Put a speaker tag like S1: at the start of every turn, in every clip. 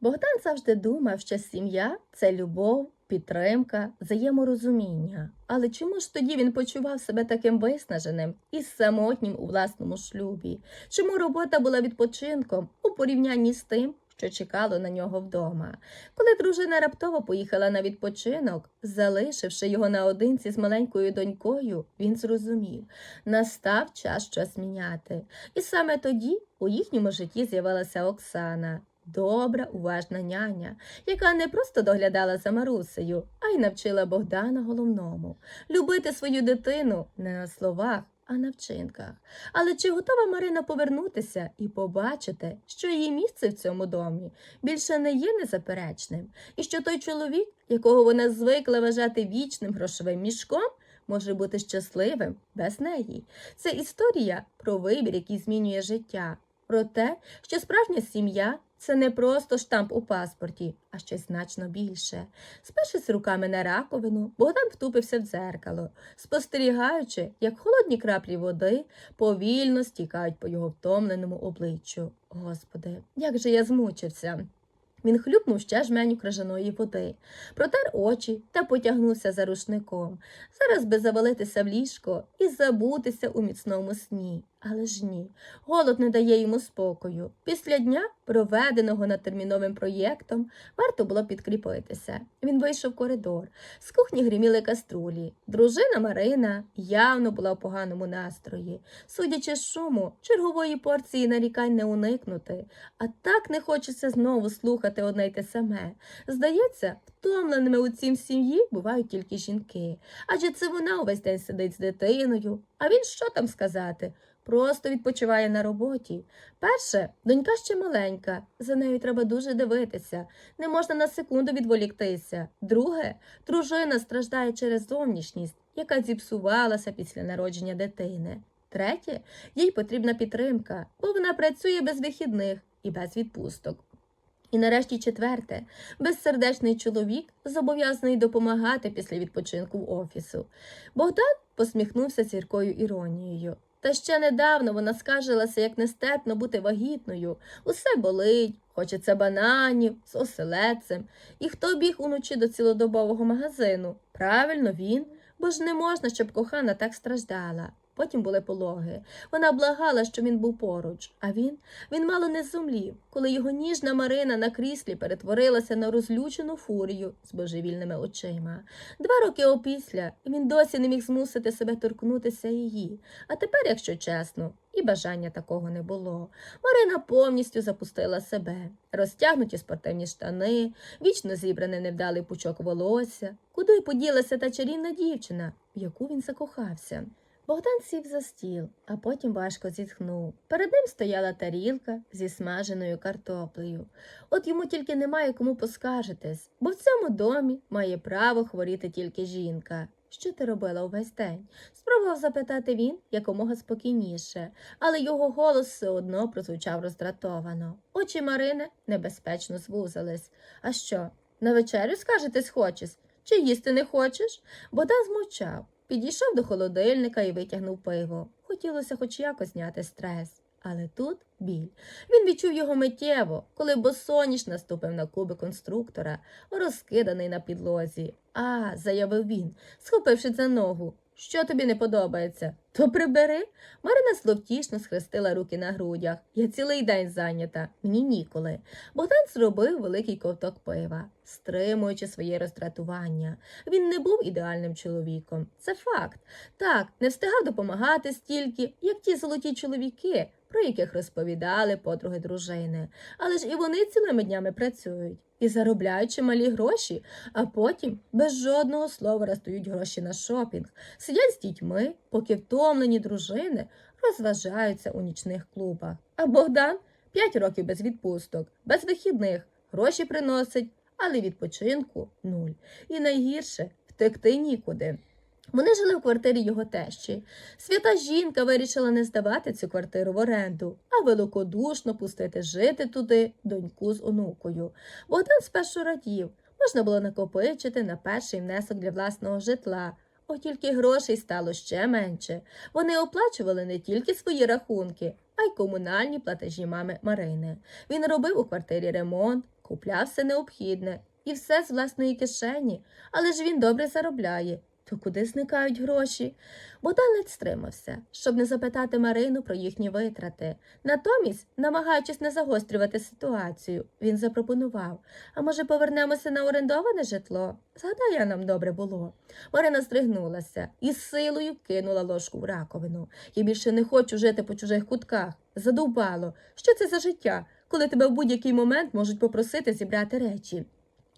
S1: Богдан завжди думав, що сім'я це любов, підтримка, взаєморозуміння. Але чому ж тоді він почував себе таким виснаженим і самотнім у власному шлюбі? Чому робота була відпочинком у порівнянні з тим, що чекало на нього вдома? Коли дружина раптово поїхала на відпочинок, залишивши його наодинці з маленькою донькою, він зрозумів, настав час щось міняти. І саме тоді у їхньому житті з'явилася Оксана. Добра, уважна няня, яка не просто доглядала за Марусею, а й навчила Богдана головному любити свою дитину не на словах, а на вчинках. Але чи готова Марина повернутися і побачити, що її місце в цьому домі більше не є незаперечним, і що той чоловік, якого вона звикла вважати вічним грошовим мішком, може бути щасливим без неї? Це історія про вибір, який змінює життя, про те, що справжня сім'я це не просто штамп у паспорті, а щось значно більше. Спершись руками на раковину, Богдан втупився в дзеркало, спостерігаючи, як холодні краплі води повільно стікають по його втомленому обличчю. Господи, як же я змучився. Він хлюпнув ще жменю крижаної води, протер очі та потягнувся за рушником. Зараз би завалитися в ліжко і забутися у міцному сні. Але ж ні, голод не дає йому спокою. Після дня, проведеного над терміновим проєктом, варто було підкріпитися. Він вийшов в коридор. З кухні гриміли каструлі. Дружина Марина явно була в поганому настрої. Судячи з шуму, чергової порції нарікань не уникнути. А так не хочеться знову слухати одне й те саме. Здається, втомленими у цім сім'ї бувають тільки жінки. Адже це вона увесь день сидить з дитиною. А він що там сказати? Просто відпочиває на роботі. Перше, донька ще маленька, за нею треба дуже дивитися, не можна на секунду відволіктися. Друге, дружина страждає через зовнішність, яка зіпсувалася після народження дитини. Третє, їй потрібна підтримка, бо вона працює без вихідних і без відпусток. І нарешті четверте, безсердечний чоловік зобов'язаний допомагати після відпочинку в офісу. Богдан посміхнувся з гіркою іронією. Та ще недавно вона скаржилася, як нестерпно бути вагітною. Усе болить, хочеться бананів з оселедцем. І хто біг уночі до цілодобового магазину? Правильно, він, бо ж не можна, щоб кохана так страждала. Потім були пологи. Вона благала, що він був поруч, а він він мало не зумлів, коли його ніжна Марина на кріслі перетворилася на розлючену фурію з божевільними очима. Два роки опісля він досі не міг змусити себе торкнутися її. А тепер, якщо чесно, і бажання такого не було. Марина повністю запустила себе, розтягнуті спортивні штани, вічно зібраний невдалий пучок волосся. Куди поділася та чарівна дівчина, в яку він закохався. Богдан сів за стіл, а потім важко зітхнув. Перед ним стояла тарілка зі смаженою картоплею. От йому тільки немає кому поскаржитись, бо в цьому домі має право хворіти тільки жінка. Що ти робила увесь день? Спробував запитати він якомога спокійніше, але його голос все одно прозвучав роздратовано. Очі Марини небезпечно звузились. А що, на вечерю скажетесь хочеш? Чи їсти не хочеш? Богдан змовчав. Підійшов до холодильника і витягнув пиво. Хотілося хоч якось зняти стрес. Але тут біль. Він відчув його миттєво, коли босоніж наступив на куби конструктора, розкиданий на підлозі. А, заявив він, схопивши за ногу. Що тобі не подобається? То прибери. Марина зловтішно схрестила руки на грудях. Я цілий день зайнята, мені ніколи. Богдан зробив великий ковток пива, стримуючи своє роздратування. Він не був ідеальним чоловіком. Це факт. Так, не встигав допомагати стільки, як ті золоті чоловіки, про яких розповідали подруги дружини. Але ж і вони цілими днями працюють і заробляють чималі гроші, а потім без жодного слова роздають гроші на шопінг, сидять з дітьми, поки втомлені дружини розважаються у нічних клубах. А Богдан п'ять років без відпусток, без вихідних, гроші приносить, але відпочинку нуль. І найгірше втекти нікуди. Вони жили в квартирі його тещі. Свята жінка вирішила не здавати цю квартиру в оренду, а великодушно пустити жити туди доньку з онукою. Богдан спершу радів, можна було накопичити на перший внесок для власного житла. От тільки грошей стало ще менше. Вони оплачували не тільки свої рахунки, а й комунальні платежі мами Марини. Він робив у квартирі ремонт, купляв все необхідне і все з власної кишені, але ж він добре заробляє. То куди зникають гроші? Богдан ледь стримався, щоб не запитати Марину про їхні витрати. Натомість, намагаючись не загострювати ситуацію, він запропонував А може, повернемося на орендоване житло? Згадай, як нам добре було. Марина здригнулася і з силою кинула ложку в раковину. Я більше не хочу жити по чужих кутках. Задовбало. Що це за життя, коли тебе в будь-який момент можуть попросити зібрати речі?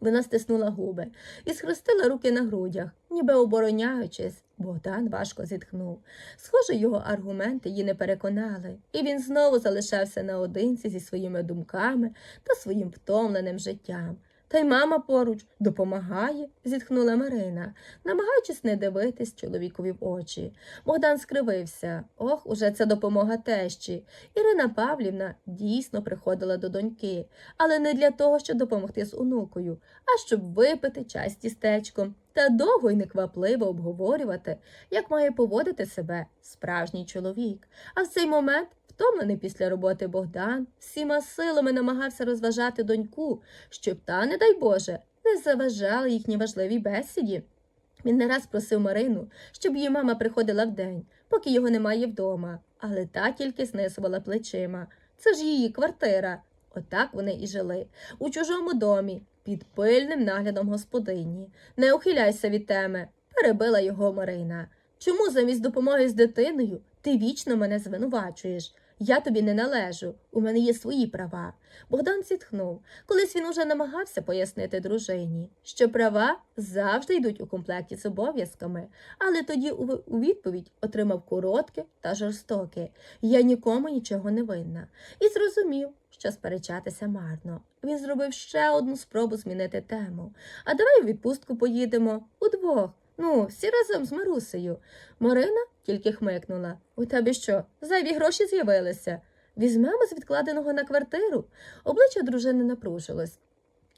S1: Вона стиснула губи і схрестила руки на грудях, ніби обороняючись. Богдан важко зітхнув. Схоже, його аргументи її не переконали, і він знову залишався наодинці зі своїми думками та своїм втомленим життям. Та й мама поруч допомагає, зітхнула Марина, намагаючись не дивитись чоловікові в очі. Богдан скривився. Ох, уже це допомога тещі. Ірина Павлівна дійсно приходила до доньки, але не для того, щоб допомогти з онукою, а щоб випити чай з тістечком та довго й неквапливо обговорювати, як має поводити себе справжній чоловік. А в цей момент, втомлений після роботи Богдан, всіма силами намагався розважати доньку, щоб та, не дай Боже, не заважала їхній важливій бесіді. Він не раз просив Марину, щоб її мама приходила вдень, поки його немає вдома, але та тільки знисувала плечима. Це ж її квартира. Отак вони і жили у чужому домі, під пильним наглядом господині. Не ухиляйся від теми, перебила його Марина. Чому замість допомоги з дитиною ти вічно мене звинувачуєш? Я тобі не належу, у мене є свої права. Богдан зітхнув. Колись він уже намагався пояснити дружині, що права завжди йдуть у комплекті з обов'язками, але тоді у відповідь отримав коротке та жорстоке Я нікому нічого не винна. І зрозумів, що сперечатися марно. Він зробив ще одну спробу змінити тему. А давай у відпустку поїдемо удвох. Ну, всі разом з Марусею. Марина тільки хмикнула. У тебе що, зайві гроші з'явилися? Візьмемо з відкладеного на квартиру. Обличчя дружини напружилось.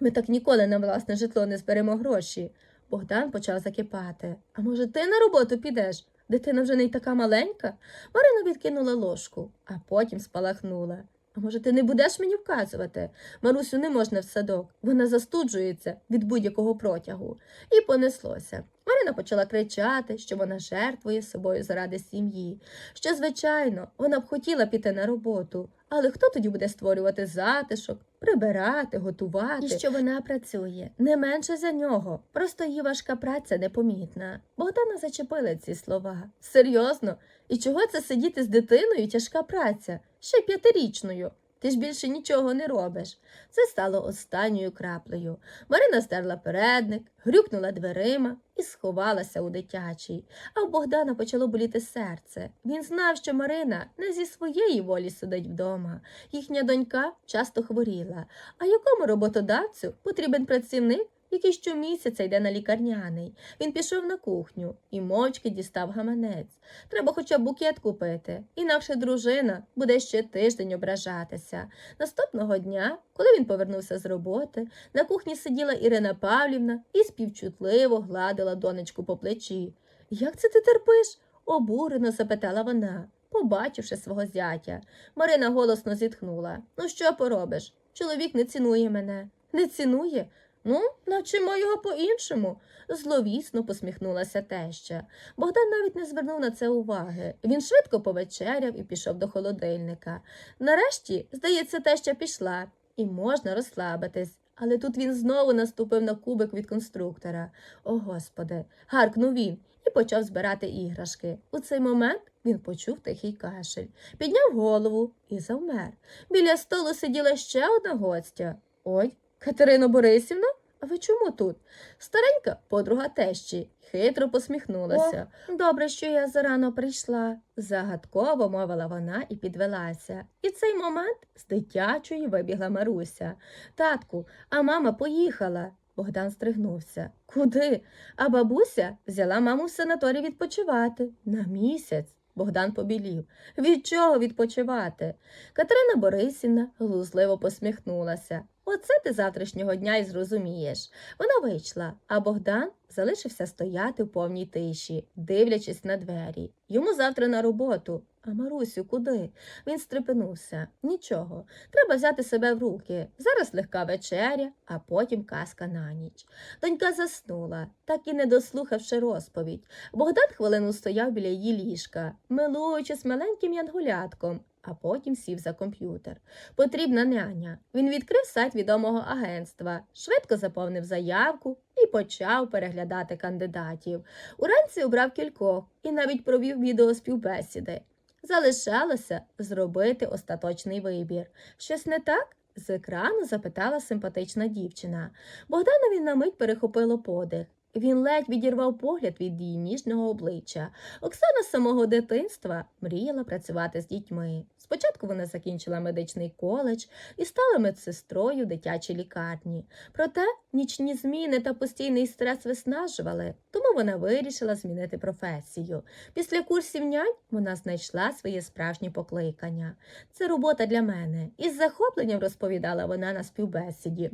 S1: Ми так ніколи на власне житло не зберемо гроші. Богдан почав закипати. А може, ти на роботу підеш? Дитина вже не й така маленька. Марина відкинула ложку, а потім спалахнула. А може, ти не будеш мені вказувати? Марусю не можна в садок, вона застуджується від будь-якого протягу. І понеслося. Марина почала кричати, що вона жертвує собою заради сім'ї, що, звичайно, вона б хотіла піти на роботу, але хто тоді буде створювати затишок, прибирати, готувати? І що вона працює не менше за нього. Просто її важка праця непомітна. Богдана зачепили ці слова. Серйозно? І чого це сидіти з дитиною тяжка праця? Ще п'ятирічною. Ти ж більше нічого не робиш. Це стало останньою краплею. Марина стерла передник, грюкнула дверима і сховалася у дитячій. А в Богдана почало боліти серце. Він знав, що Марина не зі своєї волі сидить вдома. Їхня донька часто хворіла. А якому роботодавцю потрібен працівник? Який щомісяця йде на лікарняний. Він пішов на кухню і мовчки дістав гаманець. Треба хоча б букет купити, інакше дружина буде ще тиждень ображатися. Наступного дня, коли він повернувся з роботи, на кухні сиділа Ірина Павлівна і співчутливо гладила донечку по плечі. Як це ти терпиш? обурено запитала вона, побачивши свого зятя. Марина голосно зітхнула. Ну, що поробиш? Чоловік не цінує мене. Не цінує? Ну, навчимо його по-іншому, зловісно посміхнулася теща. Богдан навіть не звернув на це уваги. Він швидко повечеряв і пішов до холодильника. Нарешті, здається, теща пішла, і можна розслабитись. Але тут він знову наступив на кубик від конструктора. О, господи, гаркнув він і почав збирати іграшки. У цей момент він почув тихий кашель, підняв голову і завмер. Біля столу сиділа ще одна гостя. Ой, Катерино Борисівна, а ви чому тут? Старенька подруга тещі хитро посміхнулася. добре, що я зарано прийшла, загадково мовила вона і підвелася. І цей момент з дитячої вибігла Маруся. Татку, а мама поїхала. Богдан стригнувся. Куди? А бабуся взяла маму в санаторій відпочивати на місяць. Богдан побілів. Від чого відпочивати? Катерина Борисівна глузливо посміхнулася. Оце ти завтрашнього дня і зрозумієш. Вона вийшла, а Богдан залишився стояти в повній тиші, дивлячись на двері. Йому завтра на роботу. А Марусю, куди? Він стрепенувся. Нічого. Треба взяти себе в руки. Зараз легка вечеря, а потім казка на ніч. Донька заснула, так і не дослухавши розповідь. Богдан хвилину стояв біля її ліжка, милуючись маленьким янголятком, а потім сів за комп'ютер. Потрібна няня. Він відкрив сайт відомого агентства, швидко заповнив заявку і почав переглядати кандидатів. Уранці обрав кількох і навіть провів відеоспівбесіди. Залишалося зробити остаточний вибір. Щось не так? З екрану запитала симпатична дівчина. Богданові на мить перехопило подих. Він ледь відірвав погляд від її ніжного обличчя. Оксана з самого дитинства мріяла працювати з дітьми. Спочатку вона закінчила медичний коледж і стала медсестрою в дитячій лікарні. Проте нічні зміни та постійний стрес виснажували, тому вона вирішила змінити професію. Після курсів нянь вона знайшла своє справжнє покликання. Це робота для мене. Із захопленням розповідала вона на співбесіді.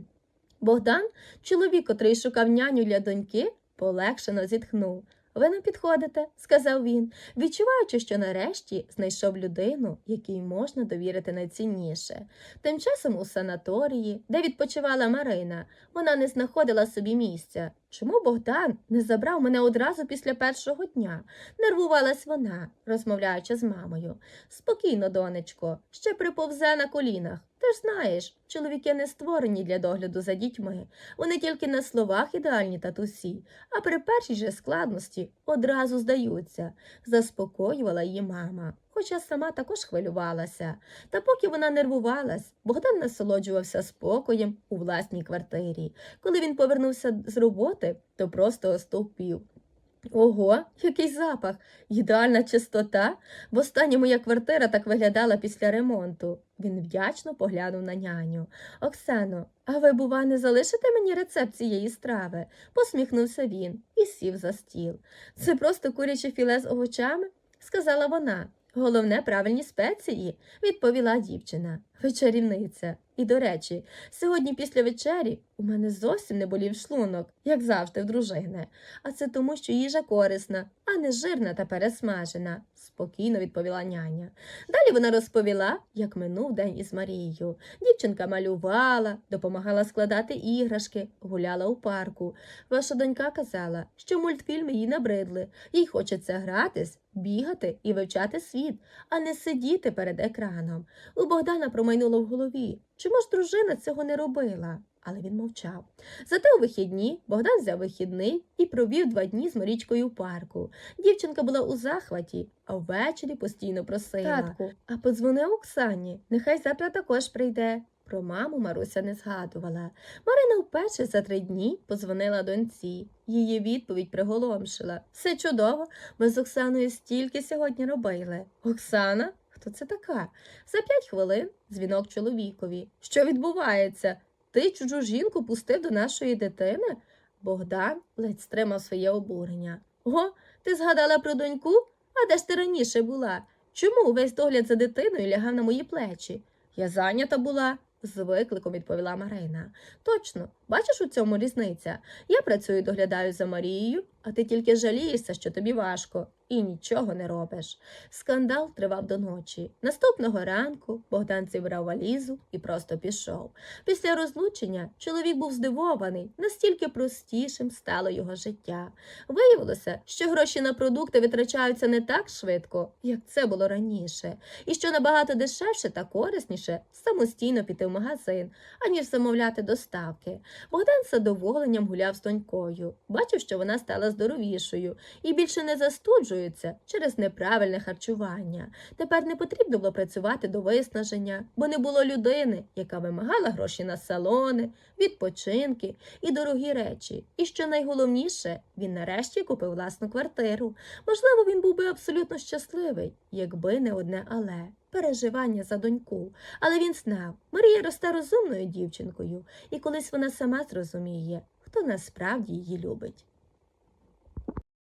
S1: Богдан, чоловік, котрий шукав няню для доньки, полегшено зітхнув. Ви не підходите, сказав він, відчуваючи, що нарешті знайшов людину, якій можна довірити найцінніше. Тим часом у санаторії, де відпочивала Марина, вона не знаходила собі місця. Чому Богдан не забрав мене одразу після першого дня? Нервувалась вона, розмовляючи з мамою. Спокійно, донечко, ще приповзе на колінах. Ти ж знаєш, чоловіки не створені для догляду за дітьми. Вони тільки на словах ідеальні татусі, а при першій же складності одразу здаються, заспокоювала її мама, хоча сама також хвилювалася. Та поки вона нервувалась, Богдан насолоджувався спокоєм у власній квартирі. Коли він повернувся з роботи, то просто остовпів. Ого, який запах! Ідеальна чистота. Востаннє моя квартира так виглядала після ремонту. Він вдячно поглянув на няню. Оксано, а ви, бува, не залишите мені рецепт цієї страви? посміхнувся він і сів за стіл. Це просто куряче філе з овочами, сказала вона. Головне правильні спеції, відповіла дівчина. Вечерівниця. І, до речі, сьогодні після вечері у мене зовсім не болів шлунок, як завжди в дружини. А це тому, що їжа корисна, а не жирна та пересмажена, спокійно відповіла няня. Далі вона розповіла, як минув день із Марією. Дівчинка малювала, допомагала складати іграшки, гуляла у парку. Ваша донька казала, що мультфільми їй набридли, їй хочеться гратись, бігати і вивчати світ, а не сидіти перед екраном. У Богдана промайнуло в голові. Чому ж дружина цього не робила? Але він мовчав. Зате у вихідні Богдан взяв вихідний і провів два дні з Марічкою в парку. Дівчинка була у захваті, а ввечері постійно просила. Татку, а подзвони Оксані, нехай завтра також прийде. Про маму Маруся не згадувала. Марина вперше за три дні позвонила доньці. Її відповідь приголомшила. Все чудово, ми з Оксаною стільки сьогодні робили. Оксана? Хто це така? За п'ять хвилин дзвінок чоловікові. Що відбувається? Ти чужу жінку пустив до нашої дитини? Богдан ледь стримав своє обурення. О, ти згадала про доньку? А де ж ти раніше була? Чому увесь догляд за дитиною лягав на мої плечі? Я зайнята була, з викликом відповіла Марина. Точно, бачиш у цьому різниця. Я працюю і доглядаю за Марією, а ти тільки жалієшся, що тобі важко, і нічого не робиш. Скандал тривав до ночі. Наступного ранку Богдан зібрав валізу і просто пішов. Після розлучення чоловік був здивований, настільки простішим стало його життя. Виявилося, що гроші на продукти витрачаються не так швидко, як це було раніше, і що набагато дешевше та корисніше самостійно піти в магазин, аніж замовляти доставки. Богдан з задоволенням гуляв з донькою, бачив, що вона стала здоровішою і більше не застуджується через неправильне харчування. Тепер не потрібно було працювати до виснаження, бо не було людини, яка вимагала гроші на салони, відпочинки і дорогі речі. І що найголовніше, він нарешті купив власну квартиру. Можливо, він був би абсолютно щасливий, якби не одне але. Переживання за доньку, але він знав, Марія росте розумною дівчинкою, і колись вона сама зрозуміє, хто насправді її любить.